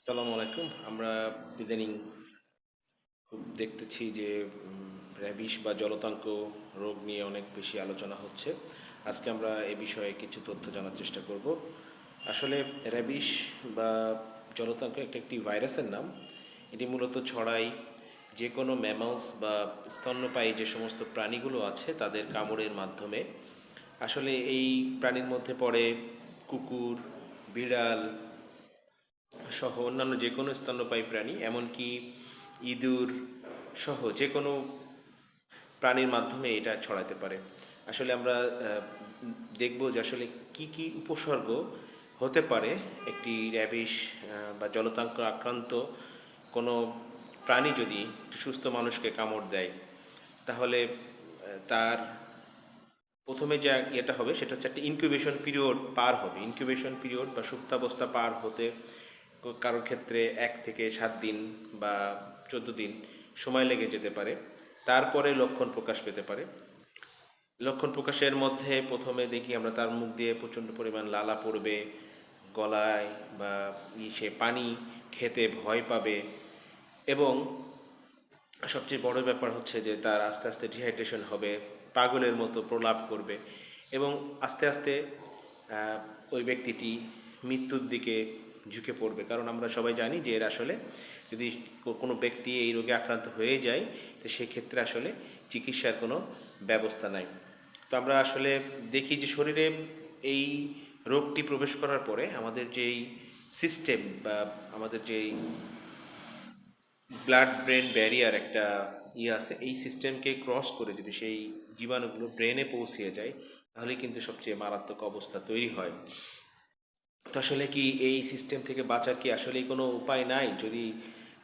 সালাম আলাইকুম। আমরা ইদানিং খুব দেখতেছি যে র্যাবিস বা জলতাঙ্ক রোগ নিয়ে অনেক বেশি আলোচনা হচ্ছে। আজকে আমরা এ বিষয়ে কিছু তথ্য জানার চেষ্টা করব। আসলে র্যাবিস বা জলতাঙ্ক একটা একটি ভাইরাসের নাম। এটি মূলত ছড়াই যে কোনো ম্যামালস বা স্তন্যপায়ী যে সমস্ত প্রাণীগুলো আছে, তাদের কামড়ের মাধ্যমে। আসলে এই প্রাণীর মধ্যে পড়ে কুকুর, বিড়াল সহ অন্যান্য যে কোনো স্তন্যপায়ী প্রাণী, এমনকি ইঁদুর সহ যে কোনো প্রাণীর মাধ্যমে এটা ছড়াতে পারে। আসলে আমরা দেখব যে আসলে কি কি উপসর্গ হতে পারে একটি র্যাবিস বা জলতাঙ্ক আক্রান্ত কোনো প্রাণী যদি সুস্থ মানুষকে কামড় দেয়। তাহলে তার প্রথমে যে ইয়েটা হবে, সেটা হচ্ছে একটা ইনকিউবেশন পিরিয়ড পার হবে। ইনকিউবেশন পিরিয়ড বা সুপ্তাবস্থা পার হতে কারোর ক্ষেত্রে এক থেকে সাত দিন বা চোদ্দ দিন সময় লেগে যেতে পারে। তারপরে লক্ষণ প্রকাশ পেতে পারে। লক্ষণ প্রকাশের মধ্যে প্রথমে দেখি আমরা তার মুখ দিয়ে প্রচণ্ড পরিমাণ লালা পড়বে, গলায় বা ইসে পানি খেতে ভয় পাবে এবং সবচেয়ে বড় ব্যাপার হচ্ছে যে তার আস্তে আস্তে ডিহাইড্রেশন হবে, পাগলের মতো প্রলাপ করবে এবং আস্তে আস্তে ওই ব্যক্তিটি মৃত্যুর দিকে ঝুঁকে পড়বে। কারণ আমরা সবাই জানি যে এর আসলে যদি কোনো ব্যক্তি এই রোগে আক্রান্ত হয়ে যায়, তো সেক্ষেত্রে আসলে চিকিৎসার কোনো ব্যবস্থা নাই। তো আমরা আসলে দেখি যে শরীরে এই রোগটি প্রবেশ করার পরে আমাদের যেই সিস্টেম বা আমাদের যেই ব্লাড ব্রেন ব্যারিয়ার একটা ইয়ে আছে, এই সিস্টেমকে ক্রস করে যদি সেই জীবাণুগুলো ব্রেনে পৌঁছিয়ে যায় তাহলে কিন্তু সবচেয়ে মারাত্মক অবস্থা তৈরি হয়। তো আসলে কি এই সিস্টেম থেকে বাঁচার কি আসলেই কোনো উপায় নাই? যদি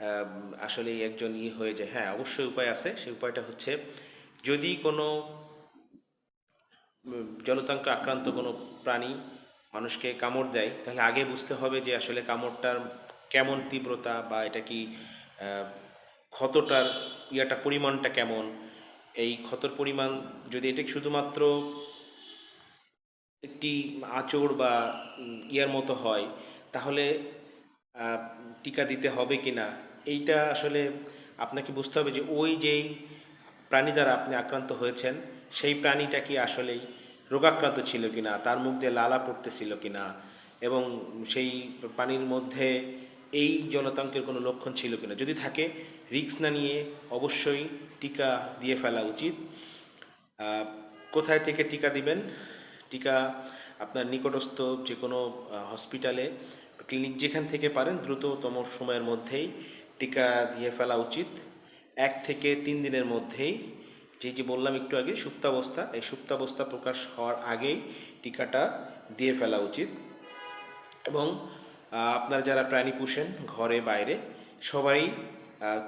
আম, আসলেই একজন ই হয়ে যায় হ্যাঁ অবশ্যই উপায় আছে। সেই উপায়টা হচ্ছে যদি কোনো জলতাঙ্ক আক্রান্ত কোনো প্রাণী মানুষকে কামড় দেয় তাহলে আগে বুঝতে হবে যে আসলে কামড়টার কেমন তীব্রতা বা এটা কি ক্ষতটার ইয়াটা পরিমাণটা কেমন। এই ক্ষতর পরিমাণ যদি এটা শুধুমাত্র একটি আঁচড় বা ইয়ার মতো হয়, তাহলে টিকা দিতে হবে কি না? এইটা আসলে আপনাকে বুঝতে হবে যে ওই যেই প্রাণী দ্বারা আপনি আক্রান্ত হয়েছেন, সেই প্রাণীটা কি আসলেই রোগাক্রান্ত ছিল কি না? তার মুখ দিয়ে লালা পড়তেছিল কি না? এবং সেই প্রাণীর মধ্যে এই জলতাঙ্কের কোনো লক্ষণ ছিল কিনা যদি থাকে, রিস্ক না নিয়ে অবশ্যই টিকা দিয়ে ফেলা উচিত। কোথায় থেকে টিকা দিবেন? টিকা, আপনার নিকটস্থ যে কোনো হসপিটালে ক্লিনিক যেখান থেকে পারেন, দ্রুততম সময়ের মধ্যেই টিকা দিয়ে ফেলা উচিত। এক থেকে তিন দিনের মধ্যেই, যে যে বললাম একটু আগে, সুপ্তাবস্থা, এই সুপ্তাবস্থা প্রকাশ হওয়ার আগেই টিকাটা দিয়ে ফেলা উচিত। এবং আপনারা যারা প্রাণী পুষেন, ঘরে, বাইরে, সবাই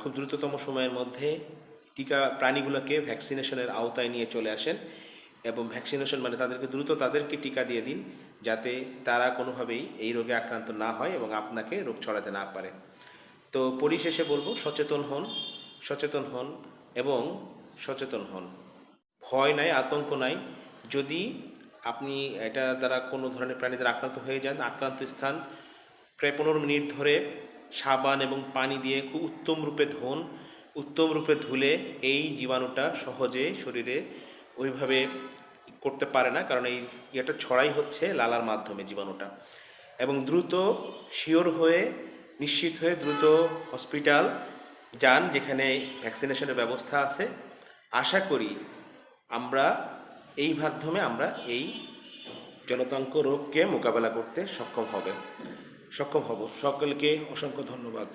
খুব দ্রুততম সময়ের মধ্যে টিকা, প্রাণীগুলোকে ভ্যাকসিনেশনের আওতায় নিয়ে চলে আসেন। এবং ভ্যাকসিনেশন মানে তাদেরকে দ্রুত তাদেরকে টিকা দিয়ে দিন যাতে তারা কোনোভাবেই এই রোগে আক্রান্ত না হয় এবং আপনাকে রোগ ছড়াতে না পারে। তো পরিশেষে বলব, সচেতন হন সচেতন হন এবং সচেতন হন। ভয় নাই, আতঙ্ক নাই। যদি আপনি এটা দ্বারা কোনো ধরনের প্রাণী দ্বারা আক্রান্ত হয়ে যান, আক্রান্ত স্থান, প্রায় পনেরো মিনিট ধরে সাবান এবং পানি দিয়ে খুব উত্তম রূপে ধোন, উত্তম রূপে ধুলে এই জীবাণুটা সহজে শরীরে ওইভাবে করতে পারে না, কারণ এই ইয়েটা ছড়াই হচ্ছে লালার মাধ্যমে জীবাণুটা। এবং দ্রুত শিওর হয়ে, নিশ্চিত হয়ে দ্রুত হসপিটাল যান যেখানে ভ্যাকসিনেশনের ব্যবস্থা আছে। আশা করি আমরা, এই মাধ্যমে আমরা এই জনতাঙ্ক রোগকে মোকাবেলা করতে সক্ষম হবে, সক্ষম হব। সকলকে অসংখ্য ধন্যবাদ।